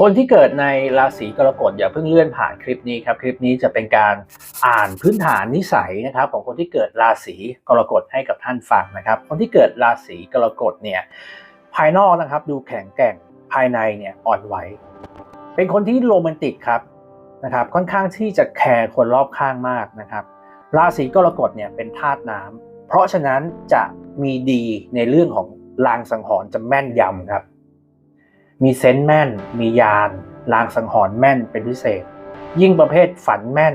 คนที่เกิดในราศีกรกฎอย่าเพิ่งเลื่อนผ่านคลิปนี้ครับคลิปนี้จะเป็นการอ่านพื้นฐานนิสัยนะครับของคนที่เกิดราศีกรกฎให้กับท่านฟังนะครับ คนที่เกิดราศีกรกฎเนี่ยภายนอกนะครับดูแข็งแกร่งภายในเนี่ยอ่อนไหว เป็นคนที่โรแมนติกครับนะครับค่อนข้างที่จะแคร์คนรอบข้างมากนะครับ ราศีกรกฎเนี่ยเป็นธาตุน้ำเพราะฉะนั้นจะมีดีในเรื่องของลางสังหรณ์จะแม่นยำครับ มีเซนส์แม่น มียาน ลางสังหรณ์แม่นเป็นพิเศษ ยิ่งประเภทฝันแม่น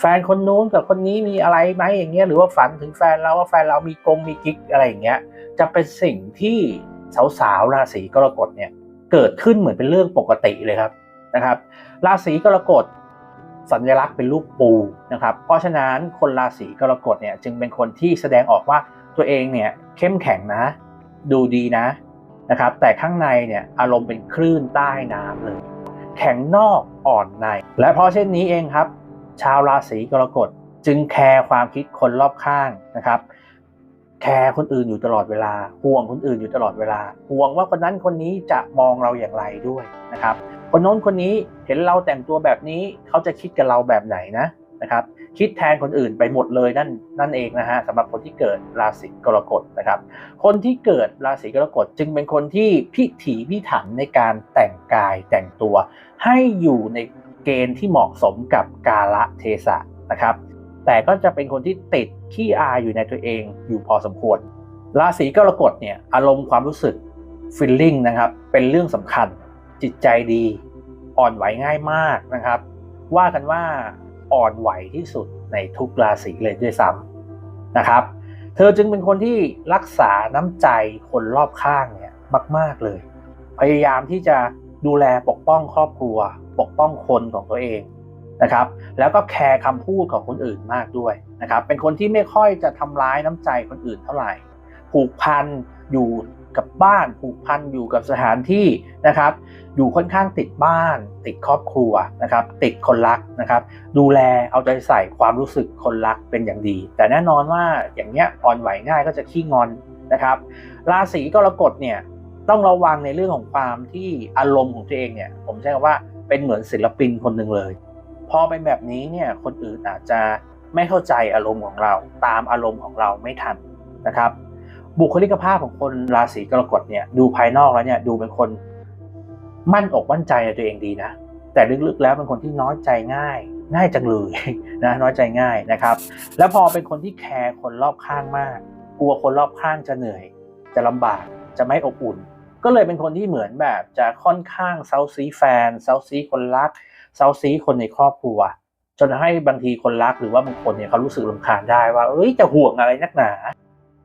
แฟนคนนู้นกับคนนี้มีอะไรไหมอย่างเงี้ยหรือว่าฝันถึงแฟนเราว่าแฟนเรามีกงมีกิ๊กอะไรอย่างเงี้ยจะเป็นสิ่งที่สาวๆราศีกรกฎเนี่ยเกิดขึ้นเหมือนเป็นเรื่องปกติเลยครับนะครับ ราศีกรกฎสัญลักษณ์เป็นรูปปูนะครับ เพราะฉะนั้นคนราศีกรกฎเนี่ยจึงเป็นคนที่แสดงออกว่าตัวเองเนี่ยเข้มแข็งนะ ดูดีนะ นะครับ แต่ข้างในเนี่ยอารมณ์เป็นคลื่นใต้น้ำเลย แข็งนอกอ่อนใน และเพราะเช่นนี้เองครับ ชาวราศีกรกฎจึงแคร์ความคิดคนรอบข้างนะครับแคร์คนอื่นอยู่ตลอดเวลาห่วงคนอื่นอยู่ตลอดเวลาห่วงว่าคนนั้นคนนี้จะมองเราอย่างไรด้วยนะครับ คนโน้นคนนี้เห็นเราแต่งตัวแบบนี้เขาจะคิดกับเราแบบไหนนะ นะครับคิดแทนคนอื่นไปหมดเลยนั่นนั่นเองนะฮะสำหรับคนที่เกิดราศีกรกฎนะครับคนที่เกิดราศีกรกฎจึงเป็นคนที่พิถีพิถันในการแต่งกายแต่งตัว ให้อยู่ในเกณฑ์ที่เหมาะสมกับกาละเทศะนะครับแต่ก็จะเป็นคนที่ติดขี้อายอยู่ในตัวเองอยู่พอสมควร ราศีกรกฎเนี่ยอารมณ์ความรู้สึก feeling นะครับเป็นเรื่องสำคัญจิตใจดีอ่อนไหวง่ายมากนะครับว่ากันว่า อ่อนไหวที่สุดในทุกราศีเลยด้วยซ้ำนะครับ เธอจึงเป็นคนที่รักษาน้ำใจคนรอบข้างเนี่ยมาก ๆเลย พยายามที่จะดูแลปกป้องครอบครัว ปกป้องคนของตัวเองนะครับ แล้วก็แคร์คำพูดของคนอื่นมากด้วยนะครับ เป็นคนที่ไม่ค่อยจะทำร้ายน้ำใจคนอื่นเท่าไหร่ ผูกพันอยู่ กับบ้านผูกพันอยู่กับสถานที่นะครับ อยู่ค่อนข้างติดบ้าน ติดครอบครัวนะครับ ติดคนรักนะครับ ดูแลเอาใจใส่ความรู้สึกคนรักเป็นอย่างดี แต่แน่นอนว่าอย่างเนี้ยอ่อนไหวง่ายก็จะขี้งอนนะครับ ราศีกรกฎเนี่ยต้องระวังในเรื่องของความที่อารมณ์ของตัวเองเนี่ยผมใช้คำว่าเป็นเหมือนศิลปินคนหนึ่งเลยพอเป็นแบบนี้เนี่ยคนอื่นอาจจะไม่เข้าใจอารมณ์ของเรา ตามอารมณ์ของเราไม่ทันนะครับ บุคลิกภาพของคนราศีกรกฎเนี่ยดูภายนอกแล้วเนี่ยดูเป็นคนมั่นอกมั่นใจในตัวเองดีนะ แต่ลึกๆแล้วเป็นคนที่น้อยใจง่าย ง่ายจังเลยนะน้อยใจง่ายนะครับ แล้วพอเป็นคนที่แคร์คนรอบข้างมาก กลัวคนรอบข้างจะเหนื่อย จะลำบากจะไม่อบอุ่น ก็เลยเป็นคนที่เหมือนแบบจะค่อนข้างเซาซีแฟนเซาซีคนรักเซาซีคนในครอบครัว จนให้บางทีคนรักหรือว่าบางคนเนี่ยเขารู้สึกรำคาญได้ว่าเอ้ยจะห่วงอะไรนักหนา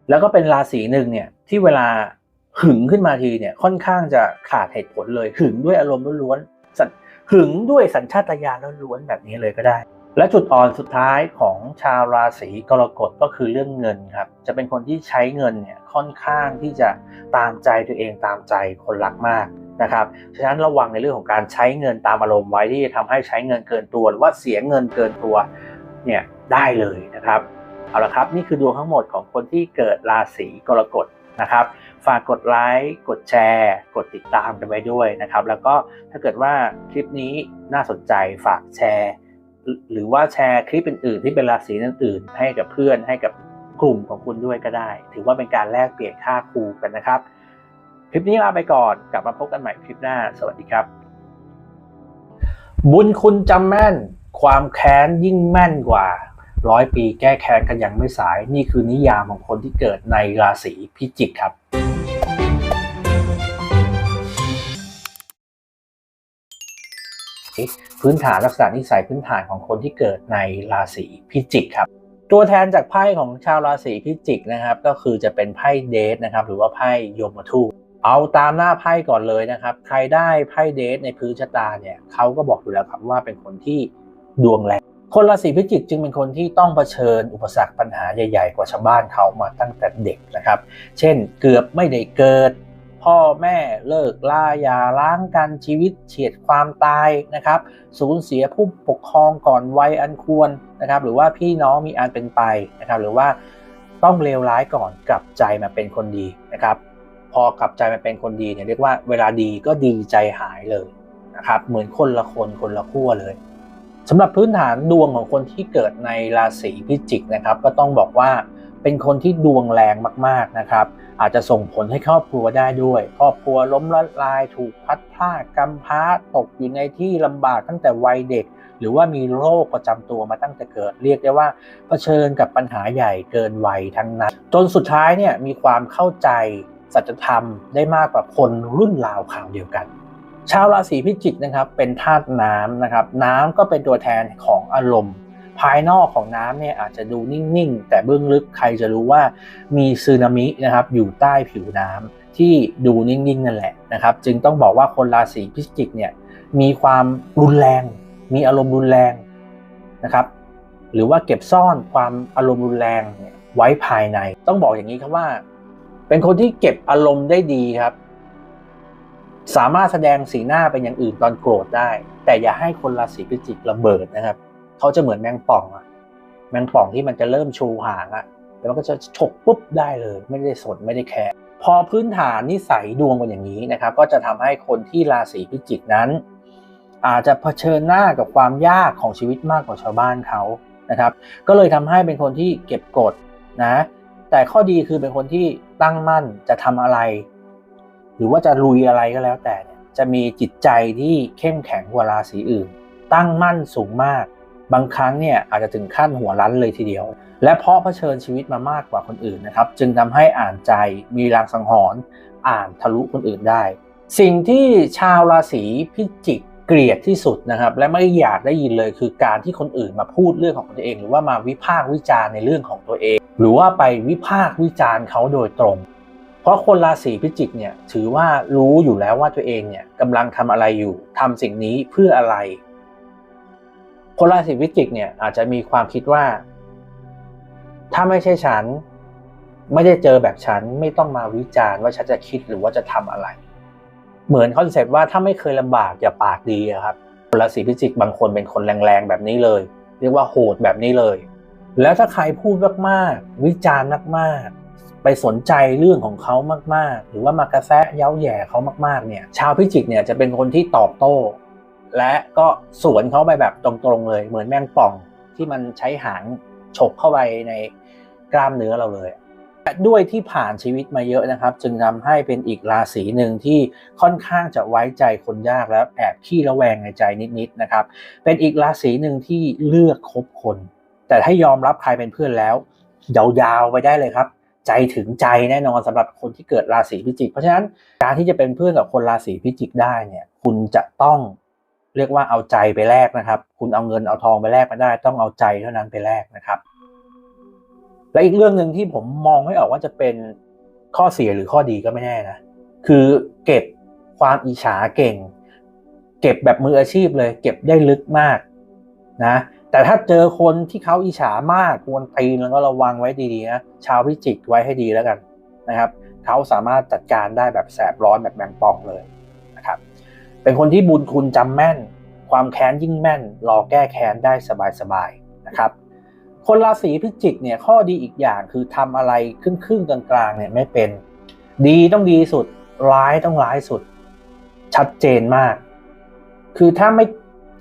แล้วก็เป็นราศีหนึ่งเนี่ยที่เวลาหึงขึ้นมาทีเนี่ยค่อนข้างจะขาดเหตุผลเลยหึงด้วยอารมณ์ล้วนๆหึงด้วยสัญชาตญาณล้วนๆแบบนี้เลยก็ได้ และจุดอ่อนสุดท้ายของชาวราศีกรกฎก็คือเรื่องเงินครับจะเป็นคนที่ใช้เงินเนี่ยค่อนข้างที่จะตามใจตัวเองตามใจคนรักมากนะครับฉะนั้นระวังในเรื่องของการใช้เงินตามอารมณ์ไว้ที่จะทำให้ใช้เงินเกินตัว หรือว่าเสียเงินเกินตัวเนี่ยได้เลยนะครับ เอาละครับ นี่คือดวงทั้งหมดของคนที่เกิดราศีกรกฎนะครับ ฝากกดไลค์กดแชร์ กดติดตามกันไว้ด้วยนะครับ แล้วก็ถ้าเกิดว่าคลิปนี้น่าสนใจฝากแชร์ หรือว่าแชร์คลิปอื่นๆที่เป็นราศีอื่นๆ ให้กับเพื่อนให้กับกลุ่มของคุณด้วยก็ได้ ถือว่าเป็นการแลกเปลี่ยนค่าครูกันนะครับ คลิปนี้ลาไปก่อนกลับมาพบกันใหม่คลิปหน้า สวัสดีครับ บุญคุณจำแม่น ความแค้นยิ่งแม่นกว่า ร้อยปีแก้แค้นกันยังไม่สาย นี่คือนิยามของคนที่เกิดในราศีพิจิกครับ พื้นฐานลักษณะนิสัยพื้นฐานของคนที่เกิดในราศีพิจิกครับ ตัวแทนจากไพ่ของชาวราศีพิจิกนะครับ ก็คือจะเป็นไพ่เดทนะครับ หรือว่าไพ่ยมทูตเอาตามหน้าไพ่ก่อนเลยนะครับ ใครได้ไพ่เดทในพื้นชะตาเนี่ยเขาก็บอกอยู่แล้วครับว่าเป็นคนที่ดวงแรง คนราศีพิจิกจึงเป็นคนที่ต้องเผชิญอุปสรรคปัญหาใหญ่ ๆ กว่าชาวบ้านเขามาตั้งแต่เด็กนะครับ เช่นเกือบไม่ได้เกิด พ่อแม่เลิกล่าย่าร้างกันชีวิตเฉียดความตายนะครับ สูญเสียผู้ปกครองก่อนวัยอันควรนะครับ หรือว่าพี่น้องมีอันเป็นไปนะครับ หรือว่าต้องเลวร้ายก่อนกลับใจมาเป็นคนดีนะครับ พอกลับใจมาเป็นคนดีเนี่ยเรียกว่าเวลาดีก็ดีใจหายเลยนะครับ เหมือนคนละคนคนละขั้วเลย สำหรับพื้นฐานดวงของคนที่เกิดในราศีพิจิกนะครับ ก็ต้องบอกว่าเป็นคนที่ดวงแรงมากๆนะครับ อาจจะส่งผลให้ครอบครัวได้ด้วย ครอบครัวล้มละลายถูกพัดพลาดกำพร้าตกอยู่ในที่ลำบากตั้งแต่วัยเด็ก หรือว่ามีโรคประจำตัวมาตั้งแต่เกิด เรียกได้ว่าเผชิญกับปัญหาใหญ่เกินวัยทั้งนั้น จนสุดท้ายเนี่ยมีความเข้าใจสัจธรรมได้มากกว่าคนรุ่นราวข่าวเดียวกัน ชาวราศีพิจิกนะครับเป็นธาตุน้ำนะครับ น้ำก็เป็นตัวแทนของอารมณ์ ภายนอกของน้ำเนี่ยอาจจะดูนิ่งๆ แต่เบื้องลึกใครจะรู้ว่ามีซึนามินะครับอยู่ใต้ผิวน้ำที่ดูนิ่งๆนั่นแหละนะครับ จึงต้องบอกว่าคนราศีพิจิกเนี่ยมีความรุนแรง มีอารมณ์รุนแรงนะครับ หรือว่าเก็บซ่อนความอารมณ์รุนแรงเนี่ยไว้ภายใน ต้องบอกอย่างนี้ครับว่า เป็นคนที่เก็บอารมณ์ได้ดีครับ สามารถแสดงสีหน้าเป็นอย่างอื่นตอนโกรธได้ แต่อย่าให้คนราศีพิจิกระเบิดนะครับ เขาจะเหมือนแมงป่องอะแมงป่องที่มันจะเริ่มชูหางอะแล้วมันก็จะฉกปุ๊บได้เลย ไม่ได้สนไม่ได้แคร์พอพื้นฐานนิสัยดวงเป็นอย่างนี้นะครับ ก็จะทำให้คนที่ราศีพิจิกนั้น อาจจะเผชิญหน้ากับความยากของชีวิตมากกว่าชาวบ้านเขานะครับ ก็เลยทำให้เป็นคนที่เก็บกดนะ แต่ข้อดีคือเป็นคนที่ตั้งมั่นจะทำอะไร หรือว่าจะลุยอะไรก็แล้วแต่เนี่ยจะมีจิตใจที่เข้มแข็งกว่าราศีอื่น ตั้งมั่นสูงมาก บางครั้งเนี่ยอาจจะถึงขั้นหัวรั้นเลยทีเดียว และเพราะเผชิญชีวิตมามากกว่าคนอื่นนะครับ จึงทำให้อ่านใจมีรางสังหรณ์อ่านทะลุคนอื่นได้ สิ่งที่ชาวราศีพิจิกเกลียดที่สุดนะครับ และไม่อยากได้ยินเลยคือการที่คนอื่นมาพูดเรื่องของตัวเอง หรือว่ามาวิพากษ์วิจารณ์ในเรื่องของตัวเอง หรือว่าไปวิพากษ์วิจารณ์เขาโดยตรง เพราะคนราศีพิจิกเนี่ยถือว่ารู้อยู่แล้วว่าตัวเองเนี่ยกำลังทำอะไรอยู่ทำสิ่งนี้เพื่ออะไร คนราศีพิจิกเนี่ยอาจจะมีความคิดว่า ถ้าไม่ใช่ฉัน ไม่ได้เจอแบบฉันไม่ต้องมาวิจารณ์ว่าฉันจะคิดหรือว่าจะทำอะไร เหมือนคอนเซปต์ว่าถ้าไม่เคยลำบากอย่าปากดีครับคนราศีพิจิกบางคนเป็นคนแรงๆแบบนี้เลย เรียกว่าโหดแบบนี้เลย แล้วถ้าใครพูดมากๆวิจารณ์มากๆ ไปสนใจเรื่องของเขามาก ๆ หรือว่ามากระแซะเย้าแย่เขามาก ๆ เนี่ย ชาวพิจิกเนี่ยจะเป็นคนที่ตอบโต้ และก็สวนเขาไปแบบตรงๆเลย เหมือนแมงป่องที่มันใช้หางฉกเข้าไปในกล้ามเนื้อเราเลยและด้วยที่ผ่านชีวิตมาเยอะนะครับ จึงทำให้เป็นอีกราศีหนึ่งที่ค่อนข้างจะไว้ใจคนยากแล้วแอบขี้ระแวงในใจนิดๆนะครับ เป็นอีกราศีหนึ่งที่เลือกคบคน แต่ถ้ายอมรับใครเป็นเพื่อนแล้วยาวๆไปได้เลยครับ ใจถึงใจแน่นอนสำหรับคนที่เกิดราศีพิจิก เพราะฉะนั้นการที่จะเป็นเพื่อนกับคนราศีพิจิกได้เนี่ยคุณจะต้องเรียกว่าเอาใจไปแลกนะครับ คุณเอาเงินเอาทองไปแลกไม่ได้ ต้องเอาใจเท่านั้นไปแลกนะครับ และอีกเรื่องหนึ่งที่ผมมองไม่ออกว่าจะเป็นข้อเสียหรือข้อดีก็ไม่แน่นะ คือเก็บความอิจฉาเก่ง เก็บแบบมืออาชีพเลย เก็บได้ลึกมากนะ แต่ถ้าเจอคนที่เขาอิจฉามากควรตีนแล้วก็ระวังไว้ดีๆนะชาวพิจิกไว้ให้ดีแล้วกันนะครับเขาสามารถจัดการได้แบบแสบร้อนแบบแมงป่องเลยนะครับเป็นคนที่บุญคุณจำแม่น ความแค้นยิ่งแม่น รอแก้แค้นได้สบายๆนะครับคนราศีพิจิกเนี่ยข้อดีอีกอย่างคือทำอะไรครึ่งครึ่งๆกลางๆเนี่ยไม่เป็น ดีต้องดีสุดร้ายต้องร้ายสุด ชัดเจนมาก คือถ้าไม่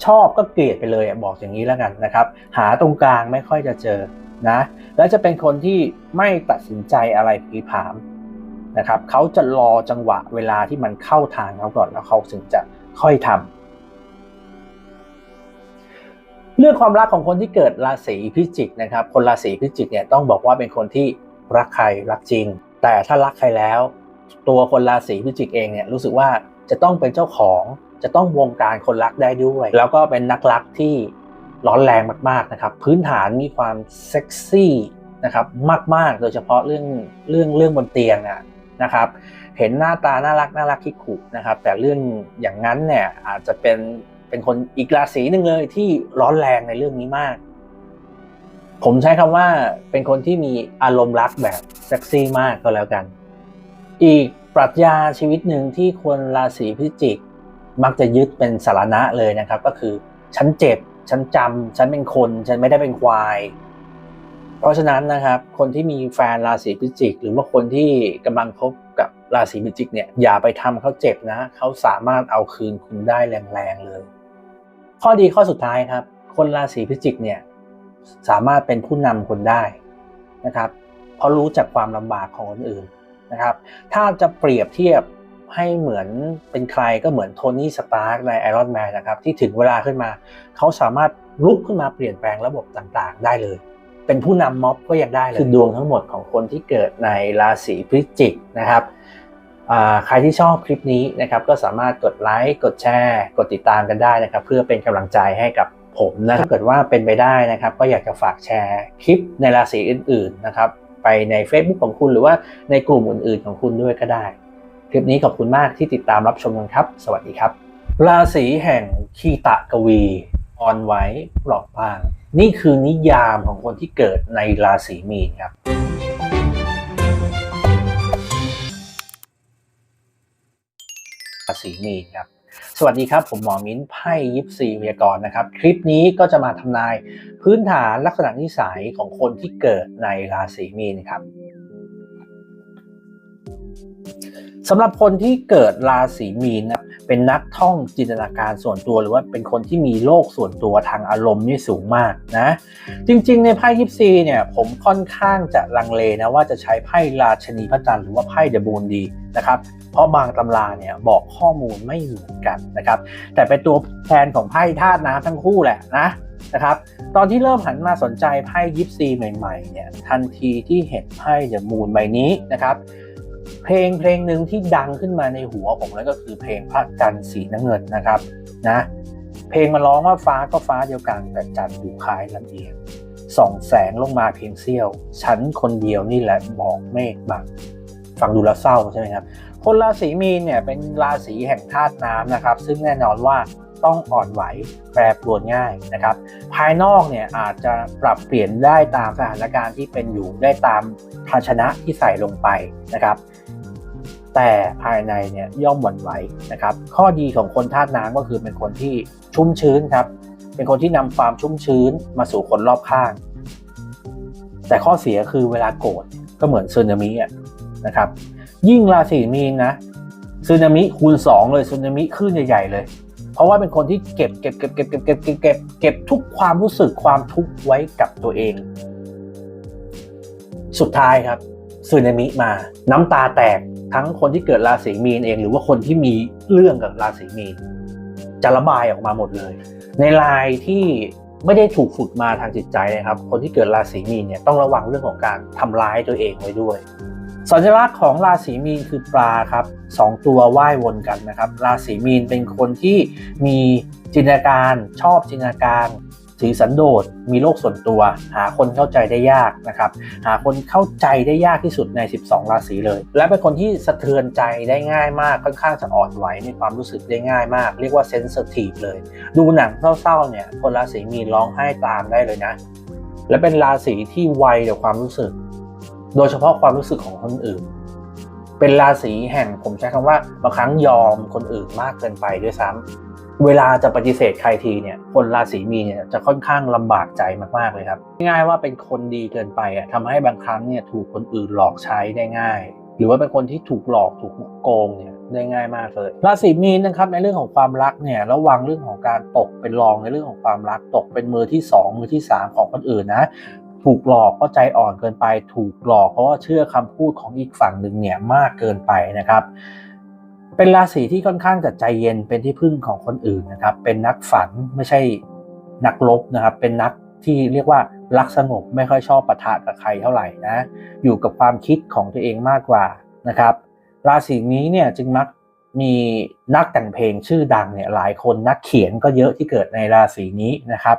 ชอบก็เกลียดไปเลยบอกอย่างนี้แล้วกันนะครับ หาตรงกลางไม่ค่อยจะเจอนะแล้วจะเป็นคนที่ไม่ตัดสินใจอะไรผีผามนะครับเขาจะรอจังหวะเวลาที่มันเข้าทางเขาก่อนแล้วเขาถึงจะค่อยทำเรื่องความรักของคนที่เกิดราศีพิจิกนะครับ คนราศีพิจิกเนี่ยต้องบอกว่าเป็นคนที่รักใครรักจริง แต่ถ้ารักใครแล้ว ตัวคนราศีพิจิกเองเนี่ยรู้สึกว่าจะต้องเป็นเจ้าของ จะต้องวงการคนรักได้ด้วย แล้วก็เป็นนักรักที่ร้อนแรงมากๆนะครับ พื้นฐานมีความเซ็กซี่นะครับมากๆ โดยเฉพาะเรื่องเรื่องเรื่องบนเตียงอะนะครับ เห็นหน้าตาน่ารักน่ารักคิกขุนะครับ แต่เรื่องอย่างนั้นเนี่ยอาจจะเป็นเป็นคนอีกราศีหนึ่งเลยที่ร้อนแรงในเรื่องนี้มาก ผมใช้คำว่าเป็นคนที่มีอารมณ์รักแบบเซ็กซี่มากก็แล้วกัน อีกปรัชญาชีวิตหนึ่งที่คนราศีพิจิก มักจะยึดเป็นสารณะเลยนะครับ ก็คือฉันเจ็บฉันจำฉันเป็นคน ฉันไม่ได้เป็นควาย เพราะฉะนั้นนะครับ คนที่มีแฟนราศีพิจิก หรือว่าคนที่กำลังคบกับราศีพิจิกเนี่ยอย่าไปทำเขาเจ็บนะเขาสามารถเอาคืนคุณได้แรงๆเลย ข้อดีข้อสุดท้ายครับ คนราศีพิจิกเนี่ยสามารถเป็นผู้นำคนได้นะครับ เพราะรู้จักความลำบากของคนอื่นนะครับ ถ้าจะเปรียบเทียบ ให้เหมือนเป็นใครก็เหมือนโทนี่สตาร์กในไอรอนแมนนะครับที่ถึงเวลาขึ้นมา เขาสามารถลุกขึ้นมาเปลี่ยนแปลงระบบต่างๆ ได้เลย เป็นผู้นำม็อบก็ยังได้เลยคือดวงทั้งหมดของคนที่เกิดในราศีพฤศจิกนะครับใครที่ชอบคลิปนี้นะครับก็สามารถกดไลค์กดแชร์ กดติดตามกันได้นะครับ เพื่อเป็นกำลังใจให้กับผมนะถ้าเกิดว่าเป็นไปได้นะครับ ก็อยากจะฝากแชร์คลิปในราศีอื่น ๆนะครับ ไปใน Facebook ของคุณหรือว่าในกลุ่มอื่น ๆ ของคุณด้วยก็ได้ คลิปนี้ขอบคุณมากที่ติดตามรับชมกันครับ สวัสดีครับ ราศีแห่งคีตะกวีอ่อนไหวเปราะบาง นี่คือนิยามของคนที่เกิดในราศีมีนครับราศีมีนครับสวัสดีครับ ผมหมอมิ้นไพ่ยิปซีพยากรณ์นะครับ คลิปนี้ก็จะมาทำนายพื้นฐานลักษณะนิสัยของคนที่เกิดในราศีมีนครับ สำหรับคนที่เกิดราศีมีนนะเป็นนักท่องจินตนาการส่วนตัวหรือว่าเป็นคนที่มีโลกส่วนตัวทางอารมณ์นี่สูงมากนะจริงๆ ในไพ่ยิปซีเนี่ยผมค่อนข้างจะลังเลนะว่าจะใช้ไพ่ราชนีพระจันทร์หรือว่าไพ่เดบูนดีนะครับเพราะบางตำราเนี่ยบอกข้อมูลไม่เหมือนกันนะครับแต่เป็นตัวแทนของไพ่ธาตุน้ำทั้งคู่แหละนะนะครับตอนที่เริ่มหันมาสนใจไพ่ยิปซีใหม่ๆเนี่ยทันทีที่เห็นไพ่เดอะมูนใบนี้นะครับ เพลงเพลงหนึ่งที่ดังขึ้นมาในหัวผมแล้วก็คือเพลงพระจันทร์สีน้ำเงินนะครับนะเพลงมาร้องว่าฟ้าก็ฟ้าเดียวกันแต่จันทร์อยู่คล้ายลำเอียงส่องแสงลงมาเพียงเสี้ยว ฉันคนเดียวนี่แหละบอกเมฆบังฟังดูแล้วเศร้าใช่ไหมครับคนราศีมีนเนี่ยเป็นราศีแห่งธาตุน้ำนะครับ ซึ่งแน่นอนว่า ต้องอ่อนไหวแปรปรวนง่ายนะครับ ภายนอกเนี่ยอาจจะปรับเปลี่ยนได้ตามสถานการณ์ที่เป็นอยู่ได้ตามภาชนะที่ใส่ลงไปนะครับ แต่ภายในเนี่ยย่อมหวั่นไหวนะครับ ข้อดีของคนธาตุน้ำก็คือเป็นคนที่ชุ่มชื้นครับ เป็นคนที่นำความชุ่มชื้นมาสู่คนรอบข้าง แต่ข้อเสียคือเวลาโกรธก็เหมือนซึนามิอะนะครับ ยิ่งราศีมีนนะซึนามิคูณ 2 เลยซึนามิคลื่นใหญ่ๆเลย เพราะว่าเป็นคนที่เก็บเก็บเก็บเก็บเก็บเก็บเก็บเก็บเก็บทุกความรู้สึกความทุกข์ไว้กับตัวเอง สุดท้ายครับซึนามิมา น้ำตาแตกทั้งคนที่เกิดราศีมีนเอง หรือว่าคนที่มีเรื่องกับราศีมีนจะระบายออกมาหมดเลย ในลายที่ไม่ได้ถูกฝึกมาทางจิตใจนะครับ คนที่เกิดราศีมีนเนี่ยต้องระวังเรื่องของการทำร้ายตัวเองไว้ด้วย สัญลักษณ์ของราศีมีนคือปลาครับสองตัวว่ายวนกันนะครับ ราศีมีนเป็นคนที่มีจินตนาการชอบจินตนาการถือสันโดษมีโลกส่วนตัว หาคนเข้าใจได้ยากนะครับ หาคนเข้าใจได้ยากที่สุดใน 12 ราศีเลย และเป็นคนที่สะเทือนใจได้ง่ายมาก ค่อนข้างจะอ่อนไหวในความรู้สึกได้ง่ายมาก เรียกว่าเซนซิทีฟเลย ดูหนังเศร้าๆเนี่ยคนราศีมีนร้องไห้ตามได้เลยนะ และเป็นราศีที่ไวต่อความรู้สึก โดยเฉพาะความรู้สึกของคนอื่น เป็นราศีแห่งผมใช้คำว่าบางครั้งยอมคนอื่นมากเกินไปด้วยซ้ำเวลาจะปฏิเสธใครทีเนี่ย คนราศีมีเนี่ยจะค่อนข้างลำบากใจมากๆเลยครับ ง่ายๆว่าเป็นคนดีเกินไปอะทำให้บางครั้งเนี่ยถูกคนอื่นหลอกใช้ได้ง่าย หรือว่าเป็นคนที่ถูกหลอกถูกโกงเนี่ยได้ง่ายมากเลยราศีมีนนะครับในเรื่องของความรักเนี่ยระวังเรื่องของการตกเป็นรองในเรื่องของความรักตกเป็นมือที่สองมือที่สามของคนอื่นนะ ถูกหลอกก็ใจอ่อนเกินไป ถูกหลอกเพราะว่าเชื่อคำพูดของอีกฝั่งหนึ่งเนี่ยมากเกินไปนะครับเป็นราศีที่ค่อนข้างจะใจเย็นเป็นที่พึ่งของคนอื่นนะครับ เป็นนักฝันไม่ใช่นักลบนะครับ เป็นนักที่เรียกว่ารักสงบไม่ค่อยชอบปะทะกับใครเท่าไหร่นะ อยู่กับความคิดของตัวเองมากกว่านะครับ ราศีนี้เนี่ยจึงมัก มีนักแต่งเพลงชื่อดังเนี่ยหลายคนนักเขียนก็เยอะที่เกิดในราศีนี้นะครับ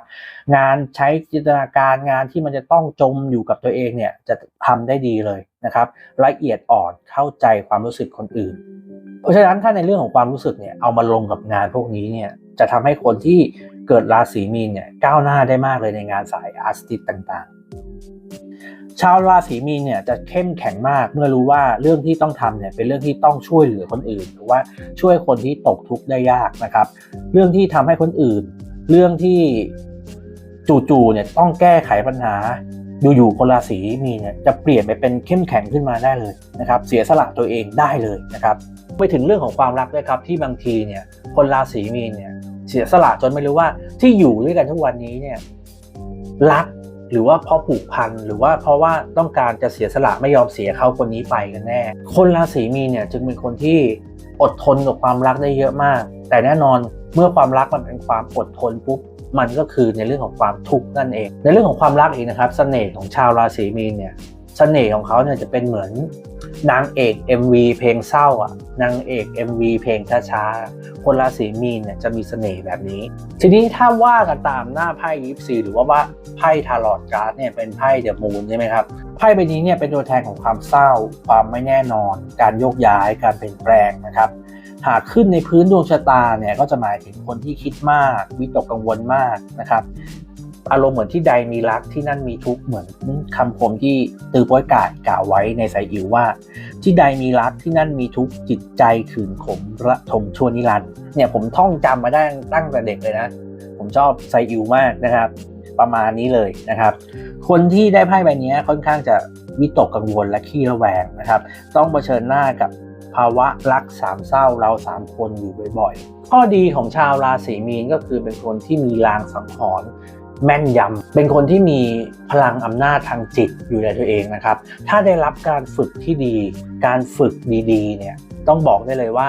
งานใช้จินตนาการงานที่มันจะต้องจมอยู่กับตัวเองเนี่ยจะทำได้ดีเลยนะครับ ละเอียดอ่อนเข้าใจความรู้สึกคนอื่น เพราะฉะนั้นถ้าในเรื่องของความรู้สึกเนี่ยเอามาลงกับงานพวกนี้เนี่ยจะทำให้คนที่เกิดราศีมีนเนี่ยก้าวหน้าได้มากเลยในงานสายอาร์ติสต่างๆ ชาวราศีมีนเนี่ยจะเข้มแข็งมากเมื่อรู้ว่าเรื่องที่ต้องทำเนี่ยเป็นเรื่องที่ต้องช่วยเหลือคนอื่น หรือว่าช่วยคนที่ตกทุกข์ได้ยากนะครับ เรื่องที่ทำให้คนอื่น เรื่องที่จู่ๆเนี่ยต้องแก้ไขปัญหาอยู่ๆคนราศีมีนเนี่ยจะเปลี่ยนไปเป็นเข้มแข็งขึ้นมาได้เลยนะครับ เสียสละตัวเองได้เลยนะครับไปถึงเรื่องของความรักด้วยครับที่บางทีเนี่ยคนราศีมีนเนี่ยเสียสละจนไม่รู้ว่าที่อยู่ด้วยกันทุกวันนี้เนี่ยรัก หรือว่าเพราะผูกพันหรือว่าเพราะว่าต้องการจะเสียสละไม่ยอมเสียเขาคนนี้ไปกันแน่ คนราศีมีนเนี่ยจึงเป็นคนที่อดทนกับความรักได้เยอะมาก แต่แน่นอนเมื่อความรักมันเป็นความอดทนปุ๊บมันก็คือในเรื่องของความทุกข์นั่นเอง ในเรื่องของความรักเองนะครับเสน่ห์ของชาวราศีมีนเนี่ย เสน่ห์ของเขาเนี่ยจะเป็นเหมือนนางเอก MV เพลงเศร้าอะนางเอก MV เพลงช้าๆคนราศีมีนเนี่ยจะมีเสน่ห์แบบนี้ ทีนี้ถ้าว่ากันตามหน้าไพ่ยิปซีหรือว่าว่าไพ่ทารอตการ์ดเนี่ยเป็นไพ่เดอะมูนใช่ไหมครับไพ่ใบนี้เนี่ยเป็นตัวแทนของความเศร้า ความไม่แน่นอน การโยกย้ายการเปลี่ยนแปลงนะครับหากขึ้นในพื้นดวงชะตาเนี่ยก็จะหมายถึงคนที่คิดมาก วิตกกังวลมากนะครับ อารมณ์เหมือนที่ใดมีรักที่นั่นมีทุกข์เหมือนคำคมที่ตือป้อยกาดกล่าวไว้ในไซอิวว่า ที่ใดมีรักที่นั่นมีทุกข์จิตใจขืนขมระทมชั่วนิรันดร์เนี่ยผมท่องจำมาได้ตั้งแต่เด็กเลยนะ ผมชอบไซอิวมากนะครับ ประมาณนี้เลยนะครับ คนที่ได้ไพ่ใบนี้ค่อนข้างจะวิตกกังวลและขี้ระแวงนะครับ ต้องเผชิญหน้ากับภาวะรักสามเศร้าเราสามคนอยู่บ่อยๆ ข้อดีของชาวราศีมีนก็คือเป็นคนที่มีลางสังหรณ์ แม่นยำเป็นคนที่มีพลังอำนาจทางจิตอยู่ในตัวเองนะครับ ถ้าได้รับการฝึกที่ดี การฝึกดีๆ เนี่ยต้องบอกได้เลยว่า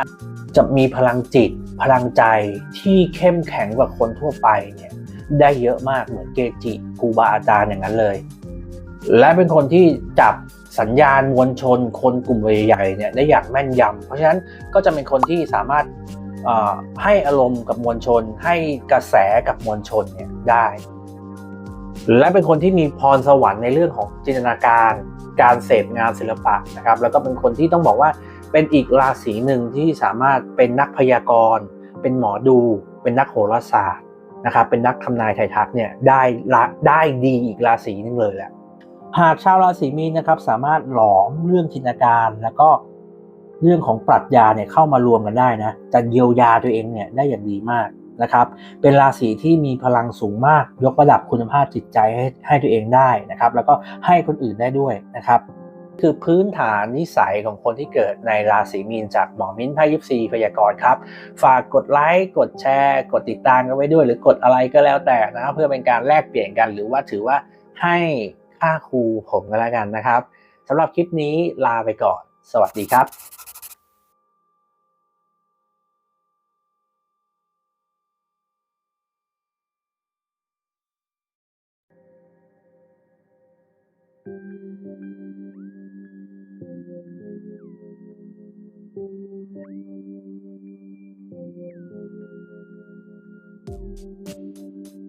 จะมีพลังจิต พลังใจที่เข้มแข็งกว่าคนทั่วไปเนี่ยได้เยอะมากเหมือนเกจิครูบาอาจารย์อย่างนั้นเลย และเป็นคนที่จับสัญญาณมวลชน คนกลุ่มใหญ่ๆเนี่ยได้อย่างแม่นยำเพราะฉะนั้นก็จะเป็นคนที่สามารถให้อารมณ์กับมวลชน ให้กระแสกับมวลชนเนี่ยได้ และเป็นคนที่มีพรสวรรค์ในเรื่องของจินตนาการ การเสพงานศิลปะนะครับ แล้วก็เป็นคนที่ต้องบอกว่าเป็นอีกราศีหนึ่งที่สามารถเป็นนักพยากรณ์ เป็นหมอดู เป็นนักโหราศาสตร์นะครับเป็นนักทำนายไทยทักเนี่ยได้ละได้ดีอีกราศีนึงเลยแหละหากชาวราศีมีนนะครับสามารถหลอมเรื่องจินตนาการแล้วก็เรื่องของปรัชญาเนี่ยเข้ามารวมกันได้นะจะเยียวยาตัวเองเนี่ยได้อย่างดีมาก นะครับ เป็นราศีที่มีพลังสูงมาก ยกระดับคุณภาพจิตใจให้ให้ตัวเองได้นะครับ แล้วก็ให้คนอื่นได้ด้วยนะครับ คือพื้นฐานนิสัยของคนที่เกิดในราศีมีนจากหมอมิ้นไพ่ยิปซีพยากรณ์ครับ ฝากกดไลค์ กดแชร์ กดติดตามกันไว้ด้วย หรือกดอะไรก็แล้วแต่นะเพื่อเป็นการแลกเปลี่ยนกัน หรือว่าถือว่าให้ค่าครูผมก็แล้วกันนะครับสำหรับคลิปนี้ลาไปก่อน สวัสดีครับ Thank you.